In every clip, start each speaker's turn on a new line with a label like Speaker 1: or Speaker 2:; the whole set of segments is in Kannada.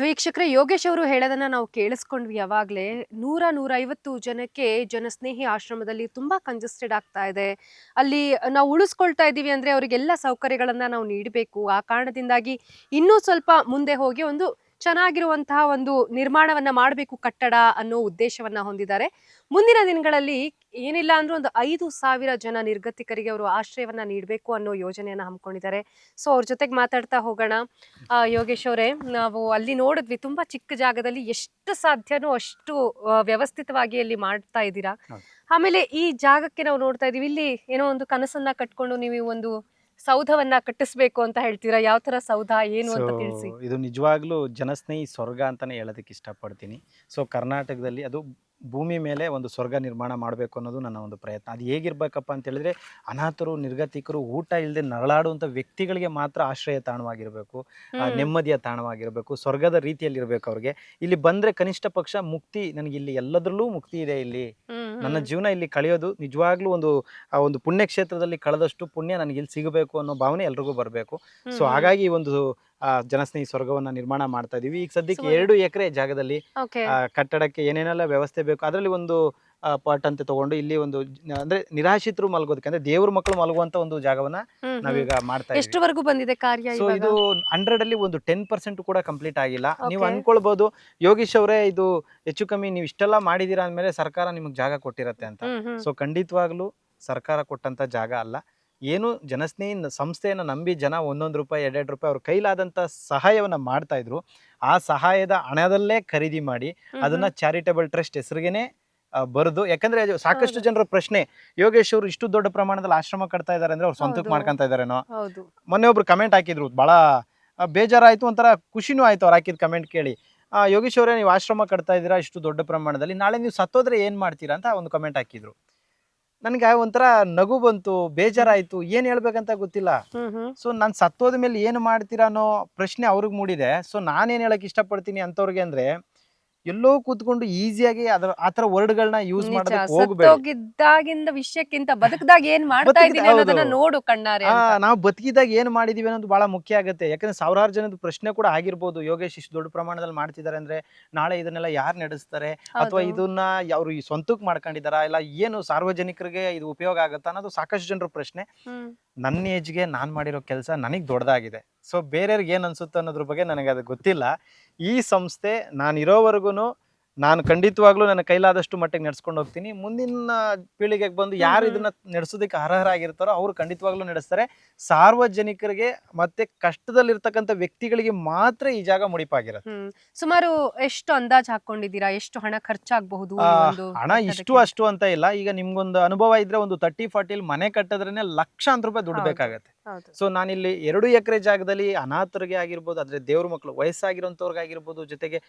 Speaker 1: ವೀಕ್ಷಕರೇ, ಯೋಗೇಶ್ ಅವರು ಹೇಳೋದನ್ನ ನಾವು ಕೇಳಿಸ್ಕೊಂಡ್ವಿ ಯಾವಾಗಲೇ. ನೂರ ನೂರೈವತ್ತು ಜನಕ್ಕೆ ಜನಸ್ನೇಹಿ ಆಶ್ರಮದಲ್ಲಿ ತುಂಬಾ ಕಂಜೆಸ್ಟೆಡ್ ಆಗ್ತಾ ಇದೆ. ಅಲ್ಲಿ ನಾವು ಉಳಿಸ್ಕೊಳ್ತಾ ಇದ್ದೀವಿ ಅಂದ್ರೆ ಅವರಿಗೆಲ್ಲ ಸೌಕರ್ಯಗಳನ್ನ ನಾವು ನೀಡಬೇಕು. ಆ ಕಾರಣದಿಂದಾಗಿ ಇನ್ನೂ ಸ್ವಲ್ಪ ಮುಂದೆ ಹೋಗಿ ಒಂದು ಚೆನ್ನಾಗಿರುವಂತಹ ಒಂದು ನಿರ್ಮಾಣವನ್ನ ಮಾಡಬೇಕು ಕಟ್ಟಡ ಅನ್ನೋ ಉದ್ದೇಶವನ್ನ ಹೊಂದಿದ್ದಾರೆ. ಮುಂದಿನ ದಿನಗಳಲ್ಲಿ ಏನಿಲ್ಲ ಅಂದ್ರೂ ಒಂದು ಐದು ಸಾವಿರ ಜನ ನಿರ್ಗತಿಕರಿಗೆ ಅವರು ಆಶ್ರಯವನ್ನ ನೀಡಬೇಕು ಅನ್ನೋ ಯೋಜನೆಯನ್ನ ಹಮ್ಮಿಕೊಂಡಿದ್ದಾರೆ. ಸೊ ಅವ್ರ ಜೊತೆಗೆ ಮಾತಾಡ್ತಾ ಹೋಗೋಣ. ಯೋಗೇಶ್ ಅವರೇ ನಾವು ಅಲ್ಲಿ ನೋಡಿದ್ವಿ ತುಂಬಾ ಚಿಕ್ಕ ಜಾಗದಲ್ಲಿ ಎಷ್ಟು ಸಾಧ್ಯನೋ ಅಷ್ಟು ವ್ಯವಸ್ಥಿತವಾಗಿ ಅಲ್ಲಿ ಮಾಡ್ತಾ ಇದ್ದೀರಾ. ಆಮೇಲೆ ಈ ಜಾಗಕ್ಕೆ ನಾವು ನೋಡ್ತಾ ಇದೀವಿ ಇಲ್ಲಿ ಏನೋ ಒಂದು ಕನಸನ್ನ ಕಟ್ಕೊಂಡು ನೀವು ಒಂದು ಸೌಧವನ್ನ ಕಟ್ಟಿಸ್ಬೇಕು ಅಂತ ಹೇಳ್ತೀರಾ? ಯಾವ ತರ ಸೌಧ ಏನು ಅಂತ
Speaker 2: So,
Speaker 1: ತಿಳಿಸಿ.
Speaker 2: ಇದು ನಿಜವಾಗ್ಲೂ ಜನಸ್ನೇಹಿ ಸ್ವರ್ಗ ಅಂತಾನೆ ಹೇಳೋದಕ್ಕೆ ಇಷ್ಟಪಡ್ತೀನಿ. ಸೊ ಕರ್ನಾಟಕದಲ್ಲಿ ಅದು ಭೂಮಿ ಮೇಲೆ ಒಂದು ಸ್ವರ್ಗ ನಿರ್ಮಾಣ ಮಾಡಬೇಕು ಅನ್ನೋದು ನನ್ನ ಒಂದು ಪ್ರಯತ್ನ. ಅದು ಹೇಗಿರ್ಬೇಕಪ್ಪ ಅಂತ ಹೇಳಿದ್ರೆ ಅನಾಥರು ನಿರ್ಗತಿಕರು ಊಟ ಇಲ್ಲದೆ ನರಳಾಡುವಂಥ ವ್ಯಕ್ತಿಗಳಿಗೆ ಮಾತ್ರ ಆಶ್ರಯ ತಾಣವಾಗಿರಬೇಕು ನೆಮ್ಮದಿಯ ತಾಣವಾಗಿರಬೇಕು ಸ್ವರ್ಗದ ರೀತಿಯಲ್ಲಿ ಇರಬೇಕು ಅವ್ರಿಗೆ. ಇಲ್ಲಿ ಬಂದ್ರೆ ಕನಿಷ್ಠ ಪಕ್ಷ ಮುಕ್ತಿ ನನಗೆ ಇಲ್ಲಿ ಎಲ್ಲದರಲ್ಲೂ ಮುಕ್ತಿ ಇದೆ ಇಲ್ಲಿ. ನನ್ನ. ಜೀವನ ಇಲ್ಲಿ ಕಳೆಯೋದು ನಿಜವಾಗ್ಲೂ ಒಂದು ಆ ಒಂದು ಪುಣ್ಯಕ್ಷೇತ್ರದಲ್ಲಿ ಕಳೆದಷ್ಟು ಪುಣ್ಯ ನನಗೆ ಇಲ್ಲಿ ಸಿಗಬೇಕು ಅನ್ನೋ ಭಾವನೆ ಎಲ್ರಿಗೂ ಬರಬೇಕು. ಸೊ ಹಾಗಾಗಿ ಈ ಒಂದು ಜನಸ್ನೇಹಿ ಸ್ವರ್ಗವನ್ನ ನಿರ್ಮಾಣ ಮಾಡ್ತಾ ಇದೀವಿ. ಈಗ ಸದ್ಯಕ್ಕೆ ಎರಡು ಎಕರೆ ಜಾಗದಲ್ಲಿ ಆ, ಕಟ್ಟಡಕ್ಕೆ ಏನೇನೆಲ್ಲ ವ್ಯವಸ್ಥೆ ಬೇಕು ಅದರಲ್ಲಿ ಒಂದು ಪಾಟ್ ಅಂತ ತಗೊಂಡು ಇಲ್ಲಿ ಒಂದು ಜ- ಅಂದ್ರೆ ನಿರಾಶ್ರಿತರು ಮಲಗೋದಕ್ಕೆ ಅಂದ್ರೆ ದೇವ್ರ ಮಕ್ಕಳು ಮಲಗುವಂತ ಒಂದು ಜಾಗವನ್ನ. ನಾವೀಗ ಮಾಡ್ತಾ ಇದ್ದೀವಿ
Speaker 1: ಎಷ್ಟರವರೆಗೂ ಬಂದಿದೆ ಕಾರ್ಯ
Speaker 2: ಸೊ
Speaker 1: ಇವಾಗ?
Speaker 2: ಇದು ಹಂಡ್ರೆಡ್ ಅಲ್ಲಿ ಒಂದು ಟೆನ್ ಪರ್ಸೆಂಟ್ ಕೂಡ ಕಂಪ್ಲೀಟ್ ಆಗಿಲ್ಲ. ನೀವು
Speaker 1: Okay.
Speaker 2: ಅನ್ಕೊಳ್ಬಹುದು ಯೋಗೀಶ್ ಅವರೇ ಇದು ಹೆಚ್ಚು ಕಮ್ಮಿ ನೀವು ಇಷ್ಟೆಲ್ಲ ಮಾಡಿದೀರಾ ಅಂದ್ಮೇಲೆ ಸರ್ಕಾರ ನಿಮಗೆ ಜಾಗ ಕೊಟ್ಟಿರತ್ತೆ ಅಂತ.
Speaker 1: ಹ್ಮ್, ಹ್ಮ್.
Speaker 2: ಸೊ ಖಂಡಿತವಾಗ್ಲೂ ಸರ್ಕಾರ ಕೊಟ್ಟಂತ ಜಾಗ ಅಲ್ಲ. ಏನು ಜನಸ್ನೇಹಿ ಸಂಸ್ಥೆಯನ್ನು ನಂಬಿ ಜನ ಒಂದೊಂದು ರೂಪಾಯಿ ಎರಡೆರಡು ರೂಪಾಯಿ ಅವ್ರ ಕೈಲಾದಂತ ಸಹಾಯವನ್ನ ಮಾಡ್ತಾ ಇದ್ರು ಆ ಸಹಾಯದ ಹಣದಲ್ಲೇ ಖರೀದಿ ಮಾಡಿ ಅದನ್ನ ಚಾರಿಟಬಲ್ ಟ್ರಸ್ಟ್ ಹೆಸರಿಗೆನೆ ಬರೆದು ಯಾಕಂದ್ರೆ ಅದು ಸಾಕಷ್ಟು ಜನರ ಪ್ರಶ್ನೆ ಯೋಗೇಶ್ ಅವರು ಇಷ್ಟು ದೊಡ್ಡ ಪ್ರಮಾಣದಲ್ಲಿ ಆಶ್ರಮ ಕಟ್ತಾ ಇದಾರೆ ಅಂದ್ರೆ ಅವ್ರು ಸ್ವಂತಕ್ಕೆ. ಮಾಡ್ಕೊಂತ ಇದಾರೇನೋ. ಮೊನ್ನೆ ಒಬ್ರು ಕಮೆಂಟ್ ಹಾಕಿದ್ರು ಬಹಳ ಬೇಜಾರಾಯ್ತು ಒಂಥರ ಖುಷಿನೂ ಆಯ್ತು ಅವ್ರು ಹಾಕಿದ ಕಮೆಂಟ್ ಕೇಳಿ. ಆ, ಯೋಗೀಶ್ ಅವರೇ ನೀವು ಆಶ್ರಮ ಕಟ್ತಾ ಇದ್ದೀರಾ ಇಷ್ಟು ದೊಡ್ಡ ಪ್ರಮಾಣದಲ್ಲಿ ನಾಳೆ ನೀವು ಸತ್ತೋದ್ರೆ ಏನ್ ಮಾಡ್ತೀರಾ? ಅಂತ ಒಂದು ಕಮೆಂಟ್ ಹಾಕಿದ್ರು. ನನಗೆ ಒಂಥರ ನಗು ಬಂತು ಬೇಜಾರಾಯ್ತು. ಏನ್ ಹೇಳ್ಬೇಕಂತ ಗೊತ್ತಿಲ್ಲ. ಸೊ ನಾನು ಸತ್ತೋದ ಮೇಲೆ ಏನು ಮಾಡ್ತೀರಾ ಅನ್ನೋ ಪ್ರಶ್ನೆ ಅವ್ರಿಗೆ ಮೂಡಿದೆ. ಸೊ ನಾನೇನ್ ಹೇಳಕ್ ಇಷ್ಟಪಡ್ತೀನಿ ಅಂತವ್ರಿಗೆ ಅಂದ್ರೆ ಎಲ್ಲೋ ಕೂತ್ಕೊಂಡು ಈಸಿಯಾಗಿ ಅದ್ರ ಆ ವರ್ಡ್ ವರ್ಡ್ಗಳನ್ನ ಯೂಸ್ ಮಾಡೋದಕ್ಕೆ ಹೋಗ್ಬೇಡಿ
Speaker 1: ಸತ್ತೋಗಿದ್ದಾಗಿಂದ ವಿಷಯಕ್ಕಿಂತ ಬದುಕದಾಗ ಏನ್ ಮಾಡ್ತಾ
Speaker 2: ಬದುಕಿದ-
Speaker 1: ಇದ್ದೀನಿ ಅನ್ನೋದನ್ನ
Speaker 2: ಹೌದು.
Speaker 1: ನೋಡು ಕಣ್ಣಾರೆ
Speaker 2: ಆ,
Speaker 1: ಅಂತ.
Speaker 2: ನಾವು ಬದುಕಿದಾಗ ಏನ್ ಮಾಡಿದೀವಿ ಅನ್ನೋದು ಬಹಳ ಮುಖ್ಯ ಆಗುತ್ತೆ ಯಾಕಂದ್ರೆ ಸಾವಿರಾರು ಜನದ ಪ್ರಶ್ನೆ ಕೂಡ ಆಗಿರ್ಬೋದು ಯೋಗೇಶ್ ಇಷ್ಟು ದೊಡ್ಡ ಪ್ರಮಾಣದಲ್ಲಿ ಮಾಡ್ತಿದ್ದಾರೆ ಅಂದ್ರೆ ನಾಳೆ ಇದನ್ನೆಲ್ಲ ಯಾರು ನಡೆಸ್ತಾರೆ ಅಥವಾ
Speaker 1: ಹೌದು.
Speaker 2: ಇದನ್ನ ಅವ್ರು ಈ ಸ್ವಂತಕ್ಕೆ ಮಾಡ್ಕೊಂಡಿದಾರ ಇಲ್ಲ ಏನು ಸಾರ್ವಜನಿಕರಿಗೆ ಇದು ಉಪಯೋಗ ಆಗುತ್ತಾ ಅನ್ನೋದು ಸಾಕಷ್ಟು ಜನರ ಪ್ರಶ್ನೆ
Speaker 1: ಹ್ಮ್.
Speaker 2: ನನ್ನ ಏಜ್ಗೆ ನಾನು ಮಾಡಿರೋ ಕೆಲಸ ನನಗೆ ದೊಡ್ಡದಾಗಿದೆ ಸೊ ಬೇರೆಯವ್ರಿಗೆ ಏನು ಅನಿಸುತ್ತೆ ಅನ್ನೋದ್ರ ಬಗ್ಗೆ ನನಗೆ ಅದು ಗೊತ್ತಿಲ್ಲ. ಈ ಸಂಸ್ಥೆ ನಾನು ಇರೋವರೆಗೂ ನಾನು ಖಂಡಿತವಾಗ್ಲೂ ನನ್ನ ಕೈಲಾದಷ್ಟು ಮಟ್ಟಿಗೆ ನಡ್ಸ್ಕೊಂಡು ಹೋಗ್ತೀನಿ. ಮುಂದಿನ ಪೀಳಿಗೆಗೆ ಬಂದು ಯಾರು. ಇದನ್ನ ನಡೆಸೋದಕ್ಕೆ ಅರ್ಹರಾಗಿರ್ತಾರೋ ಅವರು ಖಂಡಿತವಾಗ್ಲೂ ನಡೆಸ್ತಾರೆ. ಸಾರ್ವಜನಿಕರಿಗೆ ಮತ್ತೆ ಕಷ್ಟದಲ್ಲಿರ್ತಕ್ಕಂಥ ವ್ಯಕ್ತಿಗಳಿಗೆ ಮಾತ್ರ ಈ ಜಾಗ ಮುಡಿಪಾಗಿರುತ್ತೆ.
Speaker 1: ಸುಮಾರು ಎಷ್ಟು ಅಂದಾಜು ಹಾಕೊಂಡಿದ್ದೀರಾ? ಎಷ್ಟು ಹಣ ಖರ್ಚಾಗಬಹುದು
Speaker 2: ಹಣ ಇಷ್ಟು ಅಷ್ಟು ಅಂತ ಇಲ್ಲ. ಈಗ ನಿಮ್ಗೊಂದು ಅನುಭವ ಇದ್ರೆ ಒಂದು ತರ್ಟಿ ಫಾರ್ಟಿಲಿ ಮನೆ ಕಟ್ಟಿದ್ರೆ ಲಕ್ಷಾಂತರ ರೂಪಾಯಿ ದುಡ್ಡು. ಬೇಕಾಗತ್ತೆ. ಸೊ ನಾನಿಲ್ಲಿ ಎರಡು ಎಕರೆ ಜಾಗದಲ್ಲಿ ಅನಾಥರಿಗೆ ಆಗಿರ್ಬೋದು ಅದ್ರ ದೇವ್ರ ಮಕ್ಕಳು ವಯಸ್ಸಾಗಿರೋಂಥವ್ರಿಗಾಗಿರ್ಬೋದು ಜೊತೆಗೆ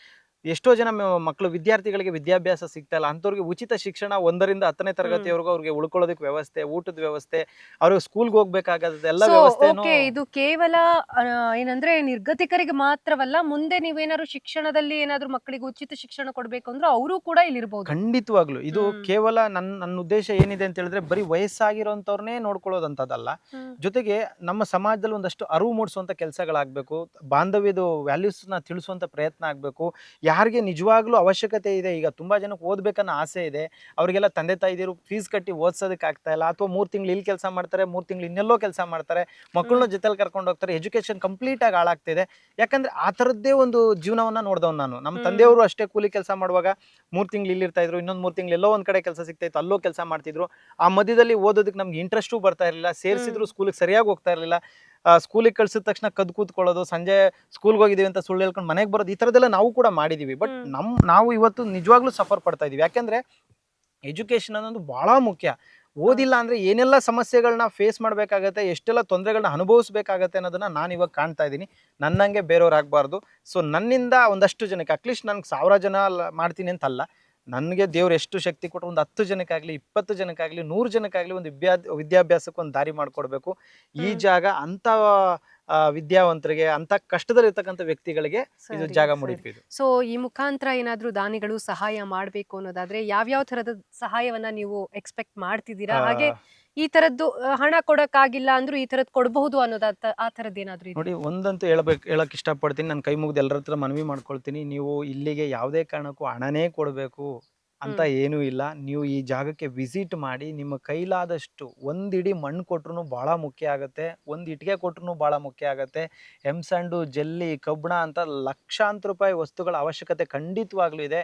Speaker 2: ಎಷ್ಟೋ ಜನ ಮಕ್ಕಳು ವಿದ್ಯಾರ್ಥಿಗಳಿಗೆ ವಿದ್ಯಾಭ್ಯಾಸ ಸಿಗ್ತಾ ಇಲ್ಲ. ಅಂಥವ್ರಿಗೆ ಉಚಿತ ಶಿಕ್ಷಣ ಒಂದರಿಂದ ಹತ್ತನೇ ತರಗತಿವರೆಗೂ ಅವ್ರಿಗೆ ಉಳ್ಕೊಳ್ಳೋದಕ್ಕೆ ವ್ಯವಸ್ಥೆ ಊಟದ ವ್ಯವಸ್ಥೆ ಅವ್ರಿಗೆ ಸ್ಕೂಲ್ಗೆ ಹೋಗ್ಬೇಕಾಗದ ಎಲ್ಲ ವ್ಯವಸ್ಥೆ
Speaker 1: ಓಕೆ ಇದು ಕೇವಲ ಏನಂದ್ರೆ ನಿರ್ಗತಿಕರಿಗೆ ಮಾತ್ರವಲ್ಲ ಮುಂದೆ ನೀವೇನಾದ್ರು ಶಿಕ್ಷಣದಲ್ಲಿ ಏನಾದ್ರು ಮಕ್ಕಳಿಗೆ ಉಚಿತ ಶಿಕ್ಷಣ ಕೊಡಬೇಕು ಅಂದ್ರೆ ಅವರು ಕೂಡ ಇಲ್ಲಿ ಇರ್ಬೋದು
Speaker 2: ಖಂಡಿತವಾಗ್ಲು. ಇದು ಕೇವಲ ನನ್ನ ನನ್ನ ಉದ್ದೇಶ ಏನಿದೆ ಅಂತ ಹೇಳಿದ್ರೆ ಬರೀ ವಯಸ್ಸಾಗಿರೋಂಥವ್ರನ್ನೇ ನೋಡ್ಕೊಳ್ಳೋದಂಥದ್ದಲ್ಲ. ಜೊತೆಗೆ ನಮ್ಮ ಸಮಾಜದಲ್ಲಿ ಒಂದಷ್ಟು ಅರಿವು ಮೂಡಿಸುವಂಥ ಕೆಲಸಗಳಾಗಬೇಕು ಬಾಂಧವ್ಯದ ವ್ಯಾಲ್ಯೂಸ್ನ ತಿಳಿಸುವಂಥ ಪ್ರಯತ್ನ ಆಗಬೇಕು. ಯಾರಿಗೆ ನಿಜವಾಗ್ಲೂ ಅವಶ್ಯಕತೆ ಇದೆ ಈಗ ತುಂಬ ಜನಕ್ಕೆ ಓದಬೇಕನ್ನೋ ಆಸೆ ಇದೆ ಅವರಿಗೆಲ್ಲ ತಂದೆ ತಾಯಿದಿರು ಫೀಸ್ ಕಟ್ಟಿ ಓದಿಸೋದಕ್ಕೆ ಆಗ್ತಾ ಇಲ್ಲ ಅಥವಾ ಮೂರು ತಿಂಗಳು ಇಲ್ಲಿ ಕೆಲಸ ಮಾಡ್ತಾರೆ ಮೂರು ತಿಂಗಳು ಇನ್ನೆಲ್ಲೋ ಕೆಲಸ ಮಾಡ್ತಾರೆ ಮಕ್ಕಳನ್ನ ಜೊತೆಲಿ ಕರ್ಕೊಂಡು ಹೋಗ್ತಾರೆ ಎಜುಕೇಷನ್ ಕಂಪ್ಲೀಟ್ ಆಗಿ ಹಾಳಾಗ್ತಿದೆ. ಯಾಕಂದರೆ ಆ ಥರದ್ದೇ ಒಂದು ಜೀವನವನ್ನು ನೋಡ್ದವ್ ನಾನು. ನಮ್ಮ. ತಂದೆಯವರು ಅಷ್ಟೇ ಕೂಲಿ ಕೆಲಸ ಮಾಡುವಾಗ ಮೂರು ತಿಂಗಳು ಇಲ್ಲಿ ಇರ್ತಾ ಇದ್ರು ಇನ್ನೊಂದು ಮೂರು ತಿಂಗಳು ಎಲ್ಲೋ ಒಂದು ಕಡೆ ಕೆಲಸ ಸಿಗ್ತಾ ಇತ್ತು ಅಲ್ಲೋ ಕೆಲಸ ಮಾಡ್ತಿದ್ರು. ಆ ಮಧ್ಯದಲ್ಲಿ ಓದೋದಕ್ಕೆ ನಮ್ಗೆ ಇಂಟ್ರೆಸ್ಟು ಬರ್ತಾ ಇರಲಿಲ್ಲ ಸೇರಿಸಿದ್ರು ಸ್ಕೂಲಿಗೆ ಸರಿಯಾಗಿ ಹೋಗ್ತಾ ಇರಲಿಲ್ಲ. ಸ್ಕೂಲಿಗೆ ಕಳ್ಸಿದ ತಕ್ಷಣ ಕದ್ ಕೂತ್ಕೊಳ್ಳೋದು ಸಂಜೆ ಸ್ಕೂಲ್ಗೆ ಹೋಗಿದೀವಿ ಅಂತ ಸುಳ್ಳು ಹೇಳ್ಕೊಂಡು ಮನೆಗೆ ಬರೋದು ಈ ಥರದ್ದೆಲ್ಲ ನಾವು ಕೂಡ ಮಾಡಿದೀವಿ. ಬಟ್
Speaker 1: ನಮ್ಮ
Speaker 2: ನಮ್ ನಾವು ಇವತ್ತು ನಿಜವಾಗ್ಲೂ ಸಫರ್ ಪಡ್ತಾ ಇದೀವಿ. ಯಾಕೆಂದ್ರೆ ಎಜುಕೇಶನ್ ಅನ್ನೋದು ಬಹಳ ಮುಖ್ಯ. ಓದಿಲ್ಲ ಅಂದ್ರೆ ಏನೆಲ್ಲ ಸಮಸ್ಯೆಗಳನ್ನ ಫೇಸ್ ಮಾಡ್ಬೇಕಾಗತ್ತೆ ಎಷ್ಟೆಲ್ಲ ತೊಂದರೆಗಳನ್ನ ಅನುಭವಿಸ್ಬೇಕಾಗತ್ತೆ ಅನ್ನೋದನ್ನ ನಾನು ಇವಾಗ ಕಾಣ್ತಾ ಇದ್ದೀನಿ ನನ್ನಂಗೆ ಬೇರೆಯವ್ರು ಆಗಬಾರ್ದು. ಸೊ ನನ್ನಿಂದ ಒಂದಷ್ಟು ಜನಕ್ಕೆ ಅಟ್ಲೀಸ್ಟ್ ನನ್ಗೆ ಸಾವಿರ ಜನ ಮಾಡ್ತೀನಿ ಅಂತಲ್ಲ. ನನಗೆ ದೇವ್ರು ಎಷ್ಟು ಶಕ್ತಿ ಕೊಟ್ಟು ಒಂದು ಹತ್ತು ಜನಕ್ಕಾಗಲಿ ಇಪ್ಪತ್ತು ಜನಕ್ಕಾಗಲಿ ನೂರು ಜನಕ್ಕಾಗಲಿ ಒಂದು ವಿದ್ಯಾ ವಿದ್ಯಾಭ್ಯಾಸಕ್ಕೆ ಒಂದು ದಾರಿ ಮಾಡಿಕೊಡ್ಬೇಕು. ಈ ಜಾಗ ಅಂತ ಆ, ವಿದ್ಯಾವಂತರಿಗೆ ಅಂತ ಕಷ್ಟದಲ್ಲಿರ್ತಕ್ಕಂಥ ವ್ಯಕ್ತಿಗಳಿಗೆ ಇದು ಜಾಗ. ಮುಡಿಪಿದು
Speaker 1: ಸೊ ಈ ಮುಖಾಂತರ ಏನಾದರೂ ದಾನಿಗಳು ಸಹಾಯ ಮಾಡಬೇಕು ಅನ್ನೋದಾದ್ರೆ ಯಾವ್ಯಾವ ತರದ ಸಹಾಯವನ್ನ ನೀವು ಎಕ್ಸ್ಪೆಕ್ಟ್ ಮಾಡ್ತಿದ್ದೀರಾ? ಹಾಗೆ ಈ ತರದ್ದು ಹಣ ಕೊಡಕ್ಕಾಗಿಲ್ಲ ಅಂದ್ರು ಈ ತರದ್ ಕೊಡಬಹುದು ಅನ್ನೋದು ಆ ತರದ್ ಏನಾದ್ರು
Speaker 2: ನೋಡಿ ಒಂದಂತೂ ಹೇಳ್ಬೇಕು ಹೇಳಕ್ ಇಷ್ಟಪಡ್ತೀನಿ. ನಾನು ಕೈ ಮುಗ್ದು ಎಲ್ಲರ ಹತ್ರ ಮನವಿ ಮಾಡ್ಕೊಳ್ತೀನಿ. ನೀವು ಇಲ್ಲಿಗೆ ಯಾವುದೇ ಕಾರಣಕ್ಕೂ ಹಣನೇ ಕೊಡಬೇಕು ಅಂತ ಏನೂ ಇಲ್ಲ. ನೀವು ಈ ಜಾಗಕ್ಕೆ ವಿಸಿಟ್ ಮಾಡಿ ನಿಮ್ಮ ಕೈಲಾದಷ್ಟು ಒಂದಿಡಿ ಇಡೀ ಮಣ್ಣು ಕೊಟ್ರು ಭಾಳ ಮುಖ್ಯ ಆಗುತ್ತೆ. ಒಂದು ಇಟ್ಟಿಗೆ ಕೊಟ್ರು ಭಾಳ ಮುಖ್ಯ ಆಗುತ್ತೆ. ಹೆಂಸಂಡು ಜಲ್ಲಿ ಕಬ್ಬಣ ಅಂತ ಲಕ್ಷಾಂತರ ರೂಪಾಯಿ ವಸ್ತುಗಳ ಅವಶ್ಯಕತೆ ಖಂಡಿತವಾಗ್ಲೂ ಇದೆ.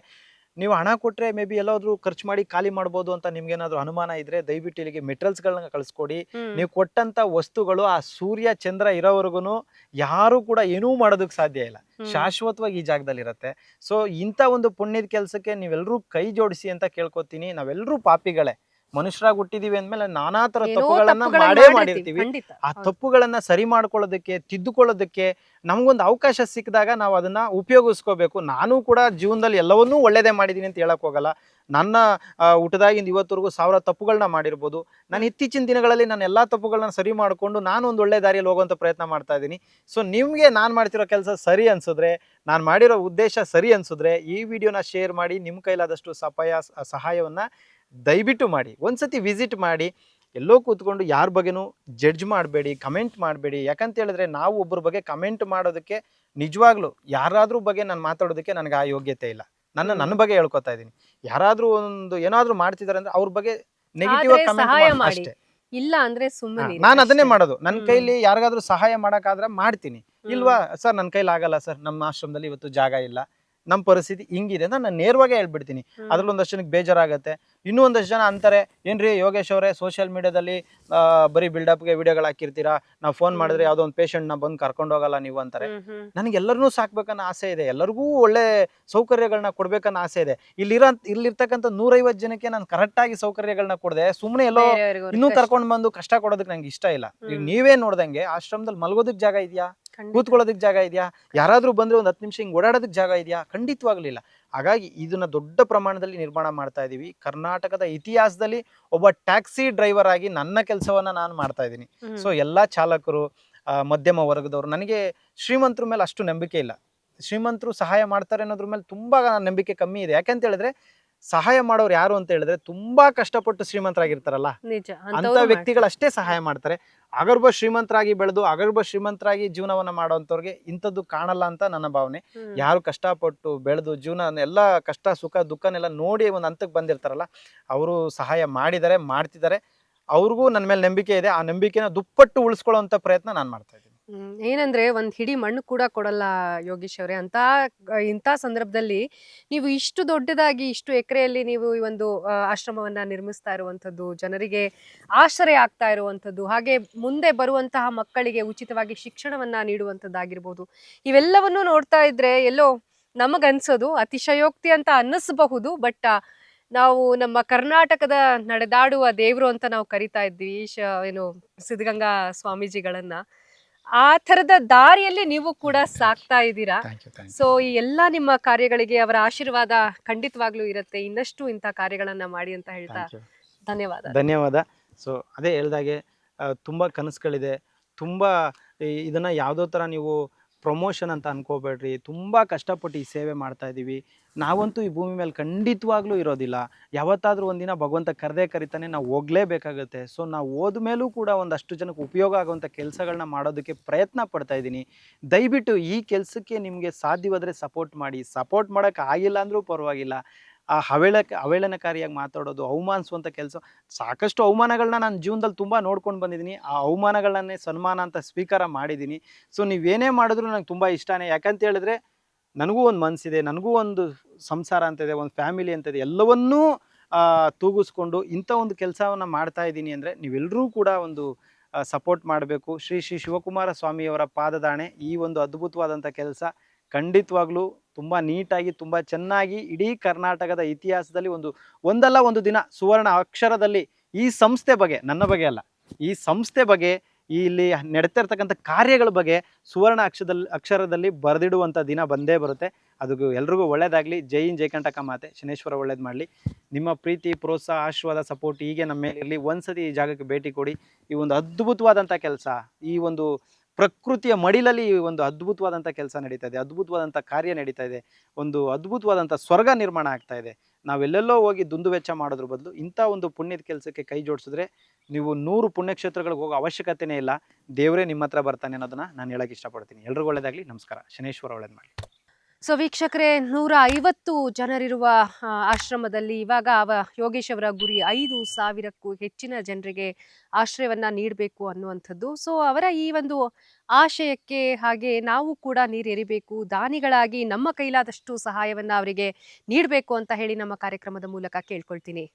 Speaker 2: ನೀವು ಹಣ ಕೊಟ್ಟರೆ ಮೇ ಬಿ ಎಲ್ಲಾದ್ರೂ ಖರ್ಚು ಮಾಡಿ ಖಾಲಿ ಮಾಡ್ಬೋದು ಅಂತ ನಿಮ್ಗೇನಾದ್ರೂ ಅನುಮಾನ ಇದ್ರೆ ದಯವಿಟ್ಟು ಇಲ್ಲಿಗೆ ಮೆಟೀರಿಯಲ್ಸ್ಗಳನ್ನ ಕಳಿಸ್ಕೊಡಿ. ನೀವು ಕೊಟ್ಟಂತ ವಸ್ತುಗಳು ಆ ಸೂರ್ಯ ಚಂದ್ರ ಇರೋವರೆಗೂ ಯಾರು ಕೂಡ ಏನೂ ಮಾಡೋದಕ್ಕೆ ಸಾಧ್ಯ ಇಲ್ಲ. ಶಾಶ್ವತವಾಗಿ ಈ ಜಾಗದಲ್ಲಿ ಇರುತ್ತೆ ಸೊ ಇಂಥ ಒಂದು ಪುಣ್ಯದ ಕೆಲಸಕ್ಕೆ ನೀವೆಲ್ಲರೂ ಕೈ ಜೋಡಿಸಿ ಅಂತ ಕೇಳ್ಕೊತೀನಿ. ನಾವೆಲ್ಲರೂ ಪಾಪಿಗಳೇ. ಮನುಷ್ಯರಾಗಿ ಹುಟ್ಟಿದೀವಿ ಅಂದ್ಮೇಲೆ ನಾನಾ ತರ
Speaker 1: ಏನೋ
Speaker 2: ತಪ್ಪುಗಳನ್ನ
Speaker 1: ತಪ್ಪುಗಳನ್ನ
Speaker 2: ಮಾಡೇ
Speaker 1: ಮಾಡಿರ್ತೀವಿ, ಖಂಡಿತ.
Speaker 2: ಆ. ತಪ್ಪುಗಳನ್ನ ಸರಿ ಮಾಡ್ಕೊಳ್ಳೋದಕ್ಕೆ ತಿದ್ದುಕೊಳ್ಳೋದಕ್ಕೆ ನಮಗೊಂದು ಅವಕಾಶ ಸಿಕ್ಕಿದಾಗ ನಾವು ಅದನ್ನ ಉಪಯೋಗಿಸ್ಕೋಬೇಕು. ನಾನು ಕೂಡ ಜೀವನದಲ್ಲಿ ಎಲ್ಲವನ್ನೂ ಒಳ್ಳೇದೇ ಮಾಡಿದ್ದೀನಿ ಅಂತ ಹೇಳಕ್ ಹೋಗಲ್ಲ. ನನ್ನ ಆ, ಹುಟ್ಟದಾಗಿಂದ ಇವತ್ತವರೆಗೂ ಸಾವಿರ ತಪ್ಪುಗಳನ್ನ ಮಾಡಿರ್ಬೋದು. ನಾನು ಇತ್ತೀಚಿನ ದಿನಗಳಲ್ಲಿ ನಾನು ಎಲ್ಲಾ ತಪ್ಪುಗಳನ್ನ ಸರಿ ಮಾಡಿಕೊಂಡು ನಾನು ಒಂದು ಒಳ್ಳೆ ದಾರಿಯಲ್ಲಿ ಹೋಗುವಂತ ಪ್ರಯತ್ನ ಮಾಡ್ತಾ ಇದ್ದೀನಿ. ಸೊ ನಿಮಗೆ ನಾನು ಮಾಡ್ತಿರೋ ಕೆಲಸ ಸರಿ ಅನ್ಸಿದ್ರೆ ನಾನು ಮಾಡಿರೋ ಉದ್ದೇಶ ಸರಿ ಅನ್ಸಿದ್ರೆ ಈ ವಿಡಿಯೋನ ಶೇರ್ ಮಾಡಿ ನಿಮ್ಮ ಕೈಲಾದಷ್ಟು ಸಪಾಯ ಸಹಾಯವನ್ನ ದಯವಿಟ್ಟು ಮಾಡಿ ಒಂದ್ಸತಿ ವಿಸಿಟ್ ಮಾಡಿ ಎಲ್ಲೋ ಕೂತ್ಕೊಂಡು ಯಾರ ಬಗ್ಗೆನೂ ಜಡ್ಜ್ ಮಾಡಬೇಡಿ ಕಮೆಂಟ್ ಮಾಡಬೇಡಿ. ಯಾಕಂತ ಹೇಳಿದ್ರೆ ನಾವು ಒಬ್ಬರ ಬಗ್ಗೆ ಕಮೆಂಟ್ ಮಾಡೋದಕ್ಕೆ ನಿಜವಾಗ್ಲೂ ಯಾರಾದ್ರೂ ಬಗ್ಗೆ ನಾನು ಮಾತಾಡೋದಕ್ಕೆ ನನಗೆ ಆ ಯೋಗ್ಯತೆ ಇಲ್ಲ. ನನ್ನ. ನನ್ನ ಬಗ್ಗೆ ಹೇಳ್ಕೊತಾ ಇದ್ದೀನಿ. ಯಾರಾದ್ರೂ ಒಂದು ಏನಾದ್ರೂ ಮಾಡ್ತಿದಾರೆ ಅಂದ್ರೆ ಅವ್ರ ಬಗ್ಗೆ ನೆಗೆಟಿವ್
Speaker 1: ಆಗಿ
Speaker 2: ಕಮೆಂಟ್ ಅಷ್ಟೇ.
Speaker 1: ಇಲ್ಲ ಅಂದ್ರೆ ಸುಮ್ಮನೆ
Speaker 2: ನಾನು ಅದನ್ನೇ ಮಾಡೋದು. ನನ್ನ. ಕೈಲಿ ಯಾರಿಗಾದ್ರೂ ಸಹಾಯ ಮಾಡಕ್ಕಾದ್ರೆ ಮಾಡ್ತೀನಿ. ಇಲ್ವಾ? ಸರ್ ನನ್ನ ಕೈಲಿ ಆಗಲ್ಲ ಸರ್. ನಮ್ಮ ಆಶ್ರಮದಲ್ಲಿ ಇವತ್ತು ಜಾಗ ಇಲ್ಲ. ನಮ್ಮ ಪರಿಸ್ಥಿತಿ ಹಿಂಗಿದೆ ಅಂತ ನಾನು ನೇರವಾಗೇ ಹೇಳ್ಬಿಡ್ತೀನಿ. ಅದ್ರಲ್ಲಿ ಒಂದಷ್ಟು ಜನಕ್ಕೆ ಬೇಜಾರಾಗುತ್ತೆ. ಇನ್ನೂ ಒಂದಷ್ಟು ಜನ ಅಂತಾರೆ ಏನ್ರಿ ಯೋಗೇಶ್ ಅವರೇ ಸೋಷಿಯಲ್ ಮೀಡಿಯಾದಲ್ಲಿ ಬರೀ ಬಿಲ್ಡಪ್ಗೆ ವಿಡಿಯೋಗಳು ಹಾಕಿರ್ತೀರಾ? ನಾವು ಫೋನ್. ಮಾಡಿದ್ರೆ ಯಾವುದೋ ಒಂದು ಪೇಷಂಟ್ನ ಬಂದು ಕರ್ಕೊಂಡು ಹೋಗಲ್ಲ ನೀವು ಅಂತಾರೆ. ನನಗೆ ಎಲ್ಲರನ್ನೂ ಸಾಕ್ಬೇಕನ್ನೋ ಆಸೆ ಇದೆ. ಎಲ್ಲರಿಗೂ ಒಳ್ಳೆ ಸೌಕರ್ಯಗಳನ್ನ ಕೊಡ್ಬೇಕನ್ನೋ ಆಸೆ ಇದೆ. ಇಲ್ಲಿರೋ ಇಲ್ಲಿರ್ತಕ್ಕಂಥ ನೂರೈವತ್ತು ಜನಕ್ಕೆ ನಾನು ಕರೆಕ್ಟಾಗಿ ಸೌಕರ್ಯಗಳನ್ನ ಕೊಡದೆ. ಸುಮ್ಮನೆ ಎಲ್ಲೋ ಇನ್ನೂ ಕರ್ಕೊಂಡು ಬಂದು ಕಷ್ಟ ಕೊಡೋದಕ್ಕೆ ನಂಗೆ ಇಷ್ಟ ಇಲ್ಲ. ಈಗ ನೀವೇ ನೋಡ್ದಂಗೆ ಆಶ್ರಮದಲ್ಲಿ ಮಲಗೋದಕ್ಕೆ ಜಾಗ ಇದೆಯಾ? ಕೂತ್ಕೊಳ್ಳೋದಕ್ಕೆ ಜಾಗ ಇದೆಯಾ? ಯಾರಾದ್ರೂ ಬಂದ್ರೆ ಒಂದು ಹತ್ತು ನಿಮಿಷ ಹಿಂಗೆ ಓಡಾಡೋದಕ್ಕೆ ಜಾಗ ಇದೆಯಾ? ಖಂಡಿತವಾಗ್ಲಿಲ್ಲ. ಹಾಗಾಗಿ ಇದನ್ನ ದೊಡ್ಡ ಪ್ರಮಾಣದಲ್ಲಿ ನಿರ್ಮಾಣ ಮಾಡ್ತಾ ಇದೀವಿ. ಕರ್ನಾಟಕದ ಇತಿಹಾಸದಲ್ಲಿ ಒಬ್ಬ ಟ್ಯಾಕ್ಸಿ ಡ್ರೈವರ್ ಆಗಿ ನನ್ನ ಕೆಲಸವನ್ನ ನಾನು ಮಾಡ್ತಾ ಇದ್ದೀನಿ ಸೊ ಎಲ್ಲಾ ಚಾಲಕರು ಮಧ್ಯಮ ವರ್ಗದವರು ನನಗೆ ಶ್ರೀಮಂತರ ಮೇಲೆ ಅಷ್ಟು ನಂಬಿಕೆ ಇಲ್ಲ. ಶ್ರೀಮಂತರು ಸಹಾಯ ಮಾಡ್ತಾರೆ ಅನ್ನೋದ್ರ ಮೇಲೆ ತುಂಬಾ ನಂಬಿಕೆ ಕಮ್ಮಿ ಇದೆ. ಯಾಕಂತ ಹೇಳಿದ್ರೆ ಸಹಾಯ ಮಾಡೋರು ಯಾರು ಅಂತ ಹೇಳಿದ್ರೆ ತುಂಬಾ ಕಷ್ಟಪಟ್ಟು ಶ್ರೀಮಂತರಾಗಿರ್ತಾರಲ್ಲ? ಅಂತ ವ್ಯಕ್ತಿಗಳಷ್ಟೇ ಸಹಾಯ ಮಾಡ್ತಾರೆ. ಅಗರ್ಭ ಶ್ರೀಮಂತರಾಗಿ ಬೆಳೆದು ಅಗರ್ಭ ಶ್ರೀಮಂತರಾಗಿ ಜೀವನವನ್ನ ಮಾಡುವಂಥವ್ರಿಗೆ ಇಂಥದ್ದು ಕಾಣಲ್ಲ ಅಂತ ನನ್ನ ಭಾವನೆ. ಯಾರು ಕಷ್ಟಪಟ್ಟು ಬೆಳೆದು ಜೀವನ ಎಲ್ಲ ಕಷ್ಟ ಸುಖ ದುಃಖನೆಲ್ಲ ನೋಡಿ ಒಂದು ಹಂತಕ್ಕೆ ಬಂದಿರ್ತಾರಲ್ಲ ಅವರು ಸಹಾಯ ಮಾಡಿದ್ದಾರೆ ಮಾಡ್ತಿದ್ದಾರೆ ಅವ್ರಿಗೂ ನನ್ನ ಮೇಲೆ ನಂಬಿಕೆ ಇದೆ ಆ ನಂಬಿಕೆನ ದುಪ್ಪಟ್ಟು ಉಳಿಸ್ಕೊಳ್ಳೋ ಪ್ರಯತ್ನ ನಾನು ಮಾಡ್ತಾ ಇದ್ದೀನಿ.
Speaker 1: ಏನಂದ್ರೆ ಒಂದ್ ಹಿಡಿ ಮಣ್ಣು ಕೂಡ ಕೊಡಲ್ಲ ಯೋಗೀಶ್ ಅವರೇ. ಅಂತ ಇಂಥ ಸಂದರ್ಭದಲ್ಲಿ ನೀವು ಇಷ್ಟು ದೊಡ್ಡದಾಗಿ ಇಷ್ಟು ಎಕರೆಯಲ್ಲಿ ನೀವು ಈ ಒಂದು ಆಶ್ರಮವನ್ನ ನಿರ್ಮಿಸ್ತಾ ಇರುವಂತದ್ದು ಜನರಿಗೆ ಆಶ್ರಯ ಆಗ್ತಾ ಇರುವಂತದ್ದು ಹಾಗೆ ಮುಂದೆ ಬರುವಂತಹ ಮಕ್ಕಳಿಗೆ ಉಚಿತವಾಗಿ ಶಿಕ್ಷಣವನ್ನ ನೀಡುವಂತದ್ದಾಗಿರ್ಬೋದು ಇವೆಲ್ಲವನ್ನು ನೋಡ್ತಾ ಇದ್ರೆ ಎಲ್ಲೋ ನಮಗನ್ಸೋದು ಅತಿಶಯೋಕ್ತಿ ಅಂತ ಅನ್ನಿಸಬಹುದು, ಬಟ್ ನಾವು ನಮ್ಮ ಕರ್ನಾಟಕದ ನಡೆದಾಡುವ ದೇವರು ಅಂತ ನಾವು ಕರಿತಾ ಇದ್ವಿ, ಶ, ಏನು ಸಿದ್ಧಗಂಗಾ ಸ್ವಾಮೀಜಿಗಳನ್ನ. ಆ ಥರದ ದಾರಿಯಲ್ಲಿ ನೀವು ಕೂಡ ಸಾಕ್ತಾ ಇದ್ದೀರಾ. ಸೊ ಈ ಎಲ್ಲ ನಿಮ್ಮ ಕಾರ್ಯಗಳಿಗೆ ಅವರ ಆಶೀರ್ವಾದ ಖಂಡಿತವಾಗ್ಲೂ ಇರುತ್ತೆ. ಇನ್ನಷ್ಟು ಇಂಥ ಕಾರ್ಯಗಳನ್ನ ಮಾಡಿ ಅಂತ ಹೇಳ್ತಾ ಧನ್ಯವಾದ.
Speaker 2: ಧನ್ಯವಾದ. ಸೊ ಅದೇ ಹೇಳ್ದಾಗೆ ತುಂಬ ಕನಸುಗಳಿದೆ. ತುಂಬ ಇದನ್ನ ಯಾವುದೋ ಥರ ನೀವು ಪ್ರಮೋಷನ್ ಅಂತ ಅನ್ಕೋಬೇಡ್ರಿ. ತುಂಬ ಕಷ್ಟಪಟ್ಟು ಈ ಸೇವೆ ಮಾಡ್ತಾ ಇದ್ದೀವಿ ನಾವಂತೂ ಈ ಭೂಮಿ ಮೇಲೆ ಖಂಡಿತವಾಗ್ಲೂ ಇರೋದಿಲ್ಲ. ಯಾವತ್ತಾದ್ರೂ ಒಂದಿನ ಭಗವಂತ ಕರೆದೇ ಕರಿತಾನೆ ನಾವು ಹೋಗ್ಲೇಬೇಕಾಗುತ್ತೆ. ಸೊ ನಾವು ಹೋದ ಮೇಲೂ ಕೂಡ ಒಂದಷ್ಟು ಜನಕ್ಕೆ ಉಪಯೋಗ ಆಗುವಂಥ ಕೆಲಸಗಳನ್ನ ಮಾಡೋದಕ್ಕೆ ಪ್ರಯತ್ನ ಪಡ್ತಾ ಇದ್ದೀನಿ ದಯವಿಟ್ಟು ಈ ಕೆಲಸಕ್ಕೆ ನಿಮಗೆ ಸಾಧ್ಯವಾದರೆ ಸಪೋರ್ಟ್ ಮಾಡಿ. ಸಪೋರ್ಟ್ ಮಾಡೋಕ್ಕೆ ಆಗಿಲ್ಲ ಅಂದರೂ ಪರವಾಗಿಲ್ಲ. ಆ ಹವೇಳ ಅವೇಳನಕಾರಿಯಾಗಿ ಮಾತಾಡೋದು ಅವಮಾನಿಸುವಂಥ ಕೆಲಸ, ಸಾಕಷ್ಟು ಅವಮಾನಗಳನ್ನ ನಾನು ಜೀವನದಲ್ಲಿ ತುಂಬ ನೋಡ್ಕೊಂಡು ಬಂದಿದ್ದೀನಿ. ಆ ಅವಮಾನಗಳನ್ನೇ ಸನ್ಮಾನ ಅಂತ ಸ್ವೀಕಾರ ಮಾಡಿದ್ದೀನಿ. ಸೊ, ನೀವೇನೇ ಮಾಡಿದ್ರು ನನಗೆ ತುಂಬ ಇಷ್ಟನೇ. ಯಾಕಂತ ಹೇಳಿದ್ರೆ, ನನಗೂ ಒಂದು ಮನಸ್ಸಿದೆ ನನಗೂ ಒಂದು ಸಂಸಾರ ಅಂತ ಇದೆ, ಒಂದು ಫ್ಯಾಮಿಲಿ ಅಂತ ಇದೆ, ಎಲ್ಲವನ್ನೂ ತೂಗಿಸ್ಕೊಂಡು ಇಂಥ ಒಂದು ಕೆಲಸವನ್ನು ಮಾಡ್ತಾ ಇದ್ದೀನಿ ಅಂದರೆ ನೀವೆಲ್ಲರೂ ಕೂಡ ಒಂದು ಸಪೋರ್ಟ್ ಮಾಡಬೇಕು. ಶ್ರೀ ಶ್ರೀ ಶಿವಕುಮಾರ ಸ್ವಾಮಿಯವರ ಪಾದದಾಣೆ ಈ ಒಂದು ಅದ್ಭುತವಾದಂಥ ಕೆಲಸ ಖಂಡಿತವಾಗ್ಲೂ ತುಂಬ ನೀಟಾಗಿ, ತುಂಬ ಚೆನ್ನಾಗಿ ಇಡೀ ಕರ್ನಾಟಕದ ಇತಿಹಾಸದಲ್ಲಿ ಒಂದು, ಒಂದಲ್ಲ ಒಂದು ದಿನ ಸುವರ್ಣ ಅಕ್ಷರದಲ್ಲಿ ಈ ಸಂಸ್ಥೆ ಬಗ್ಗೆ, ನನ್ನ ಬಗ್ಗೆ ಅಲ್ಲ, ಈ ಸಂಸ್ಥೆ ಬಗ್ಗೆ ಇಲ್ಲಿ ನಡೀತಾ ಇರ್ತಕ್ಕಂಥ ಕಾರ್ಯಗಳ ಬಗ್ಗೆ ಸುವರ್ಣ ಅಕ್ಷರದಲ್ಲಿ ಅಕ್ಷರದಲ್ಲಿ ಬರೆದಿಡುವಂಥ ದಿನ ಬಂದೇ ಬರುತ್ತೆ. ಅದಕ್ಕೂ ಎಲ್ರಿಗೂ ಒಳ್ಳೇದಾಗಲಿ. ಜೈ ಇನ್ ಜೈಕಂಟಕ ಮಾತೆ. ಶನೇಶ್ವರ ಒಳ್ಳೇದು ಮಾಡಲಿ. ನಿಮ್ಮ ಪ್ರೀತಿ, ಪ್ರೋತ್ಸಾಹ, ಆಶೀರ್ವಾದ, ಸಪೋರ್ಟ್ ಹೀಗೆ ನಮ್ಮ ಮೇಲೆ ಇರಲಿ ಒಂದ್ಸತಿ ಈ ಜಾಗಕ್ಕೆ ಭೇಟಿ ಕೊಡಿ. ಈ ಒಂದು ಅದ್ಭುತವಾದಂಥ ಕೆಲಸ, ಈ ಒಂದು ಪ್ರಕೃತಿಯ ಮಡಿಲಲ್ಲಿ ಒಂದು ಅದ್ಭುತವಾದಂಥ ಕೆಲಸ ನಡೀತಾ ಇದೆ ಅದ್ಭುತವಾದಂಥ ಕಾರ್ಯ ನಡೀತಾ ಇದೆ, ಒಂದು ಅದ್ಭುತವಾದಂಥ ಸ್ವರ್ಗ ನಿರ್ಮಾಣ ಆಗ್ತಾ ಇದೆ. ನಾವೆಲ್ಲೆಲ್ಲೋ ಹೋಗಿ ದುಂದು ವೆಚ್ಚ ಮಾಡೋದ್ರ ಬದಲು ಇಂಥ ಒಂದು ಪುಣ್ಯದ ಕೆಲಸಕ್ಕೆ ಕೈ ಜೋಡಿಸಿದ್ರೆ ನೀವು ನೂರು ಪುಣ್ಯಕ್ಷೇತ್ರಗಳಿಗೆ ಹೋಗೋ ಅವಶ್ಯಕತೆನೇ ಇಲ್ಲ. ದೇವರೇ ನಿಮ್ಮ ಹತ್ರ ಬರ್ತಾನೆ ಅನ್ನೋದನ್ನ ನಾನು ಹೇಳಕ್ಕೆ ಇಷ್ಟಪಡ್ತೀನಿ. ಎಲ್ರಿಗೂ ಒಳ್ಳೇದಾಗಲಿ. ನಮಸ್ಕಾರ. ಶನೇಶ್ವರ ಒಳ್ಳೇದು ಮಾಡಿ
Speaker 1: ಸೊ ವೀಕ್ಷಕರೇ, ನೂರ ಐವತ್ತು ಜನರಿರುವ ಆಶ್ರಮದಲ್ಲಿ ಇವಾಗ ಅವ ಯೋಗೇಶ್ ಅವರ ಗುರಿ ಐದು ಸಾವಿರಕ್ಕೂ ಹೆಚ್ಚಿನ ಜನರಿಗೆ ಆಶ್ರಯವನ್ನ ನೀಡಬೇಕು ಅನ್ನುವಂಥದ್ದು. ಸೊ ಅವರ ಈ ಒಂದು ಆಶಯಕ್ಕೆ ಹಾಗೆ ನಾವು ಕೂಡ ನೀರೆರಿಬೇಕು ದಾನಿಗಳಾಗಿ ನಮ್ಮ ಕೈಲಾದಷ್ಟು ಸಹಾಯವನ್ನ ಅವರಿಗೆ ನೀಡಬೇಕು ಅಂತ ಹೇಳಿ ನಮ್ಮ ಕಾರ್ಯಕ್ರಮದ ಮೂಲಕ ಕೇಳ್ಕೊಳ್ತೀನಿ.